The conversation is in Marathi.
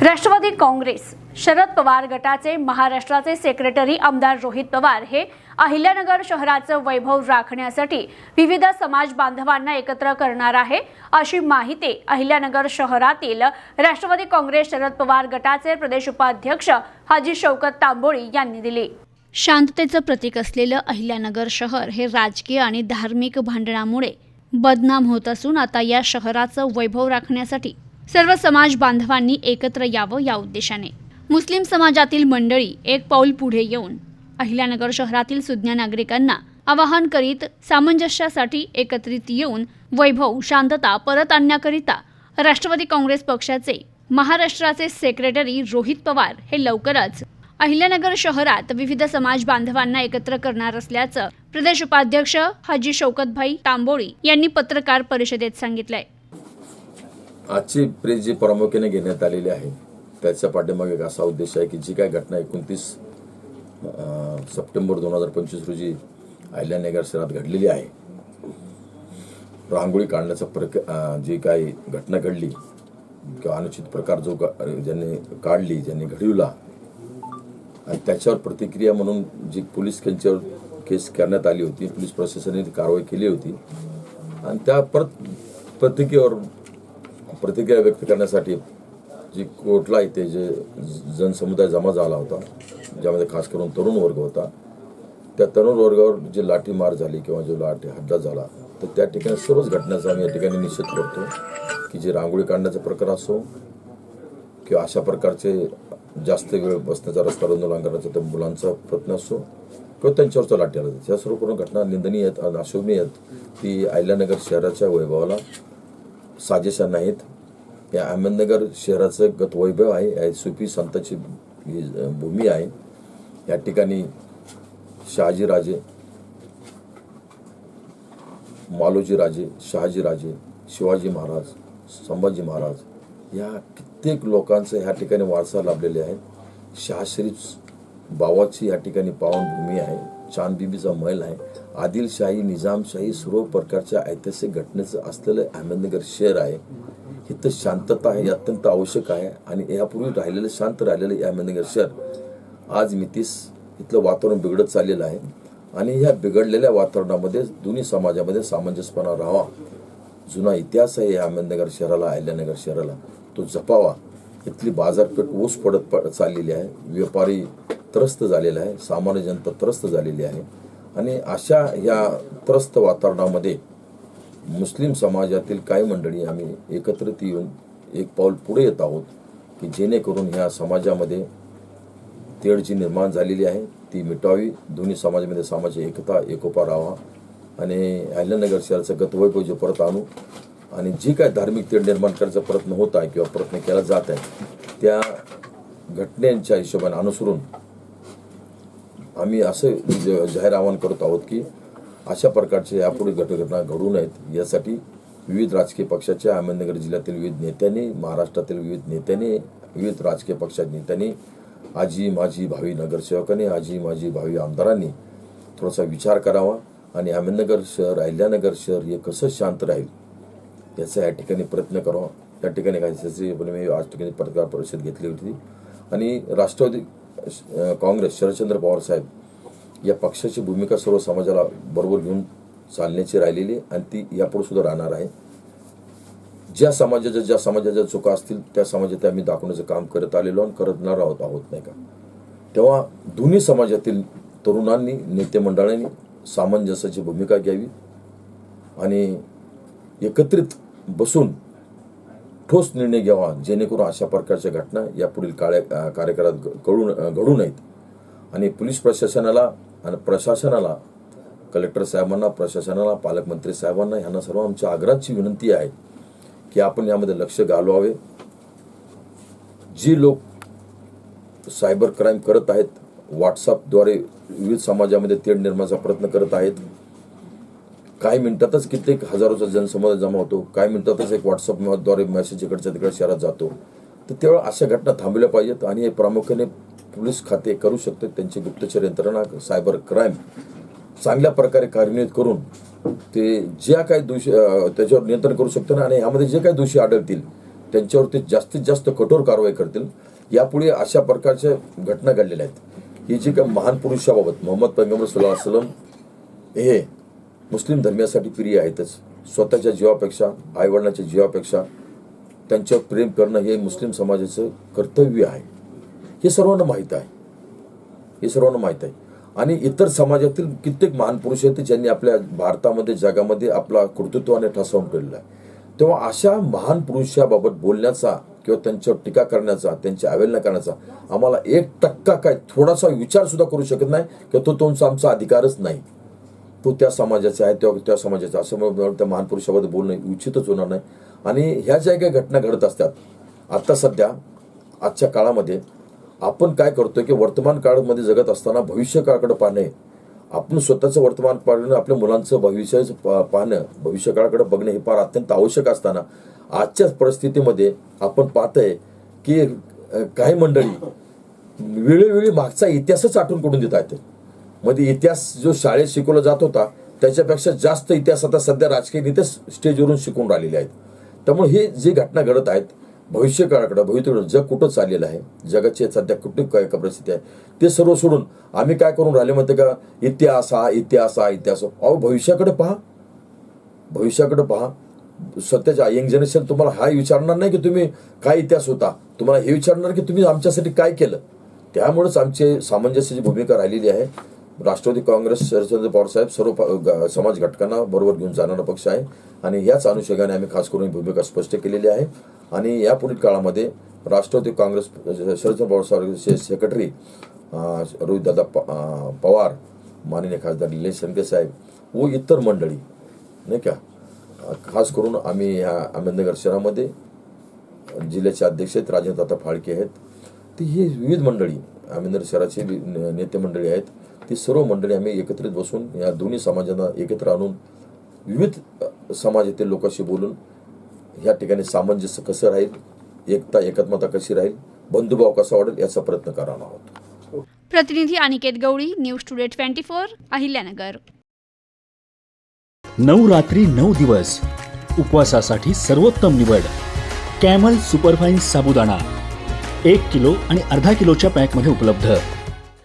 राष्ट्रवादी काँग्रेस शरद पवार गटाचे महाराष्ट्राचे सेक्रेटरी आमदार रोहित पवार हे अहिल्यानगर शहराचं वैभव राखण्यासाठी विविध समाज बांधवांना एकत्र करणार आहे अशी माहिती अहिल्यानगर शहरातील राष्ट्रवादी काँग्रेस शरद पवार गटाचे प्रदेश उपाध्यक्ष हाजी शौकत तांबोळी यांनी दिली. शांततेचं प्रतीक असलेलं अहिल्यानगर शहर हे राजकीय आणि धार्मिक भांडणामुळे बदनाम होत असून आता या शहराचं वैभव राखण्यासाठी सर्व समाज बांधवांनी एकत्र यावं या उद्देशाने. मुस्लिम समाजातील मंडळी एक पाऊल पुढे येऊन अहिल्यानगर शहरातील सुज्ञ नागरिकांना आवाहन करीत सामंजस्यासाठी एकत्रित येऊन वैभव शांतता परत आणण्याकरिता राष्ट्रवादी काँग्रेस पक्षाचे महाराष्ट्राचे सेक्रेटरी रोहित पवार हे लवकरच अहिल्यानगर शहरात विविध समाज बांधवांना एकत्र करणार असल्याचं प्रदेश उपाध्यक्ष हाजी शौकतभाई तांबोळी यांनी पत्रकार परिषदेत सांगितलंय. आजची प्रेस जी प्रामुख्याने घेण्यात आलेली आहे त्याच्या पाठीमागे एक असा उद्देश आहे की जी काय घटना एकोणतीस सप्टेंबर दोन हजार पंचवीस रोजी अहिल्यानगर शहरात घडलेली आहे. रांगोळी काढण्याचा प्रक जी काही घटना घडली किंवा अनुचित प्रकार जो का- ज्यांनी काढली ज्यांनी घडविला आणि त्याच्यावर प्रतिक्रिया म्हणून जी पोलीस त्यांच्यावर केस करण्यात आली होती पोलीस प्रशासनाने कारवाई केली होती आणि त्या परत प्रतिक्रियेवर प्रतिक्रिया व्यक्त करण्यासाठी जी कोर्टला इथे जे जनसमुदाय जमा झाला होता ज्यामध्ये खास करून तरुण वर्ग होता त्या तरुण वर्गावर जे लाठीमार झाली किंवा जो लाठी हड्डा झाला तर त्या ठिकाणी सर्वच घटनाचा आम्ही या ठिकाणी निषेध करतो की जे रांगोळी काढण्याचा प्रकार असो किंवा अशा प्रकारचे जास्त वेळ बसण्याचा रस्ता आंदोलन करण्याचा त्या मुलांचा प्रयत्न असो किंवा त्यांच्यावरचा लाठी आला या सर्व करून घटना निंदनीय आहेत आणि अशोभनीय आहेत. ती अहिल्यानगर शहराच्या वैभवाला साजेशा नाहीत. या अहमदनगर शहराचं गत वैभव आहे. या सुफी संताची ही भूमी आहे. या ठिकाणी शहाजी राजे मालोजी राजे शहाजी राजे शिवाजी महाराज संभाजी महाराज या कित्येक लोकांचं ह्या ठिकाणी वारसा लाभलेले आहेत. शहाश्री बावाची या ठिकाणी पावनभूमी आहे. चांदबिबीचा महल आहे. आदिलशाही निजामशाही सर्व प्रकारच्या ऐतिहासिक घटनेचं असलेलं अहमदनगर शहर आहे. इथं शांतता आहे हे अत्यंत आवश्यक आहे आणि यापूर्वी राहिलेलं शांत राहिलेलं हे अहमदनगर शहर आज मितीस इथलं वातावरण बिघडत चाललेलं आहे. आणि ह्या बिघडलेल्या वातावरणामध्ये दोन्ही समाजामध्ये सामंजस्यपणा राहावा. जुना इतिहास आहे या अहमदनगर शहराला अहिल्यानगर शहराला. तो जपावा. इथली बाजारपेठ ओस पडत पड चाललेली आहे. व्यापारी त्रस्त झालेला आहे. सामान्य जनता त्रस्त झालेली आहे. आणि अशा या त्रस्त वातावरणामध्ये मुस्लिम समाजातील काही मंडळी आम्ही एकत्रित येऊन एक पाऊल पुढे येत आहोत की जेणेकरून ह्या समाजामध्ये तेढ जी निर्माण झालेली आहे. ती मिटावी. दोन्ही समाजामध्ये सामाजिक एकता एकोपा राहावा. आणि अहिल्यानगर शहराचं गतवैभव जे परत आणू. आणि जी काय धार्मिक तेढ निर्माण करायचा प्रयत्न होत आहे किंवा प्रयत्न केला जात आहे त्या घटनेच्या हिशोबाने अनुसरून आम्ही असं ज- जाहीर आवाहन करत आहोत की अशा प्रकारचे यापुढे घटघटना घडू नयेत. यासाठी विविध राजकीय पक्षाच्या अहमदनगर जिल्ह्यातील विविध नेत्यांनी महाराष्ट्रातील विविध नेत्यांनी विविध राजकीय पक्षाच्या नेत्यांनी आजी माझी भावी नगरसेवकांनी आजी माझी भावी आमदारांनी थोडासा विचार करावा आणि अहमदनगर शहर अहिल्यानगर शहर हे कसं शांत राहील याचा या ठिकाणी प्रयत्न करावा. या ठिकाणी काय मी आज ठिकाणी पत्रकार परिषद घेतली होती. आणि राष्ट्रवादी काँग्रेस शरदचंद्र पवार साहेब या पक्षाची भूमिका सर्व समाजाला बरोबर घेऊन चालण्याची राहिलेली आहे आणि ती यापुढे सुद्धा राहणार आहे. ज्या समाजाच्या ज्या समाजाच्या चुका असतील त्या समाजात आम्ही दाखवण्याचं काम करत आलेलो आणि करणार आहोत आहोत नाही का? तेव्हा दोन्ही समाजातील तरुणांनी नेते मंडळांनी सामंजस्याची भूमिका घ्यावी आणि एकत्रित बसून ठोस निर्णय घ्यावा जेणेकरून अशा प्रकारच्या घटना यापुढील काळ्या कार्यक्रमात कार्यकाळात घ- घडू घडू नयेत. आणि पोलीस प्रशासनाला आणि प्रशासनाला कलेक्टर साहेबांना प्रशासनाला पालकमंत्री साहेबांना ह्यांना सर्व आमच्या आग्रहाची विनंती आहे की आपण यामध्ये लक्ष घालवावे. जी लोक सायबर क्राईम करत आहेत व्हॉट्सअपद्वारे विविध समाजामध्ये तेढ निर्माणाचा प्रयत्न करत आहेत काही मिनिटातच कित्येक हजारोचा जनसमुदाय जमा होतो. काही मिनिटातच एक व्हॉट्सअपद्वारे मेसेज इकडच्या तिकडे शहरात जातो. तर तेव्हा अशा घटना थांबल्या पाहिजेत आणि हे प्रामुख्याने पोलीस खाते करू शकते. त्यांची गुप्तचर यंत्रणा सायबर क्राईम चांगल्या प्रकारे कार्यान्वित करून ते ज्या काही दोषी त्याच्यावर नियंत्रण करू शकते ना. आणि ह्यामध्ये जे काही दोषी आढळतील त्यांच्यावर ते जास्तीत जास्त कठोर कारवाई करतील. यापुढे अशा प्रकारच्या घटना घडलेल्या आहेत. ही जी काही महान पुरुषाबाबत मोहम्मद पैगंबर सल्ला असलम हे मुस्लिम धर्मियासाठी प्रिय आहेतच. स्वतःच्या जीवापेक्षा आईवडिलांच्या जीवापेक्षा त्यांच्यावर प्रेम करणं हे मुस्लिम समाजाचं कर्तव्य आहे. हे सर्वांना माहीत आहे. हे सर्वांना माहीत आहे. आणि इतर समाजातील कित्येक महान पुरुष आहेत ज्यांनी आपल्या भारतामध्ये जगामध्ये आपला कर्तृत्वाने ठसावून ठेवलेला आहे. तेव्हा अशा महान पुरुषाबाबत बोलण्याचा किंवा त्यांच्यावर टीका करण्याचा त्यांची अवहेलना करण्याचा आम्हाला एक टक्का काय थोडासा विचार सुद्धा करू शकत नाही की तो तुमचा आमचा अधिकारच नाही. तो त्या समाजाचा आहे त्या त्या समाजाचा असं म्हणून त्या महान पुरुषाबद्दल बोलणं उचितच होणार नाही. आणि ह्या ज्या काही घटना घडत असतात आत्ता सध्या आजच्या काळामध्ये आपण काय करतोय की वर्तमान काळामध्ये जगत असताना भविष्य काळाकडे पाहणे आपण स्वतःचं वर्तमान पाहणं आपल्या मुलांचं भविष्य पाहणं भविष्य काळाकडे बघणं हे फार अत्यंत आवश्यक असताना आजच्या परिस्थितीमध्ये आपण पाहतंय की काही मंडळी वेळोवेळी मागचा इतिहासच आठवण करून देत आहेत. मध्ये इतिहास जो शाळेत शिकवला जात होता त्याच्यापेक्षा जास्त इतिहास आता सध्या राजकीय नेते स्टेजवरून शिकून राहिलेले आहेत. त्यामुळे हे जे घटना घडत आहेत भविष्यकाळाकडं काळाकडे जग कुठं चाललेलं आहे जगाची सध्या कुठली काय परिस्थिती आहे ते सर्व सोडून आम्ही काय करून राहिले म्हणते का? इतिहास हा इतिहास हा इतिहास अहो भविष्याकडे पहा. भविष्याकडे पहा. सध्याच्या यंग जनरेशन तुम्हाला हा विचारणार नाही की तुम्ही काय इतिहास होता. तुम्हाला हे विचारणार की तुम्ही आमच्यासाठी काय केलं? त्यामुळेच आमचे सामंजस्याची भूमिका राहिलेली आहे राष्ट्रवादी काँग्रेस शरदचंद्र पवारसाहेब सर्व ग- समाज घटकांना बरोबर घेऊन जाणारा पक्ष आहे. आणि याच अनुषंगाने आम्ही खास करून भूमिका स्पष्ट केलेली आहे. आणि या पुढील काळामध्ये राष्ट्रवादी काँग्रेस शरदचंद्र पवारसाहेबांचे सेक्रेटरी रोहितदादा प- पवार माननीय खासदार निलेश शेंडके साहेब व इतर मंडळी नाही का? खास करून आम्ही ह्या अहमदनगर शहरामध्ये जिल्ह्याचे अध्यक्ष आहेत राजेंद्र फाळके आहेत. ती ही विविध मंडळी अहमदनगर शहराचे नेते मंडळी आहेत. ती सर्व मंडळी आम्ही एकत्रित बसून या दोन्ही समाजांना एकत्र आणून विविध समाजातील लोकांशी बोलून ह्या ठिकाणी सामंजस्य कसं राहील एकता एकात्मता कशी राहील बंधुभाव कसा वाढेल याचा प्रयत्न करणार आहोत. प्रतिनिधी Aniket Gawali news today twenty four Ahilyanagar. नऊ रात्री नऊ दिवस. उपवासासाठी सर्वोत्तम निवड. कॅमल सुपरफाईन साबुदाणा. एक किलो आणि अर्धा किलोच्या पॅकमध्ये उपलब्ध.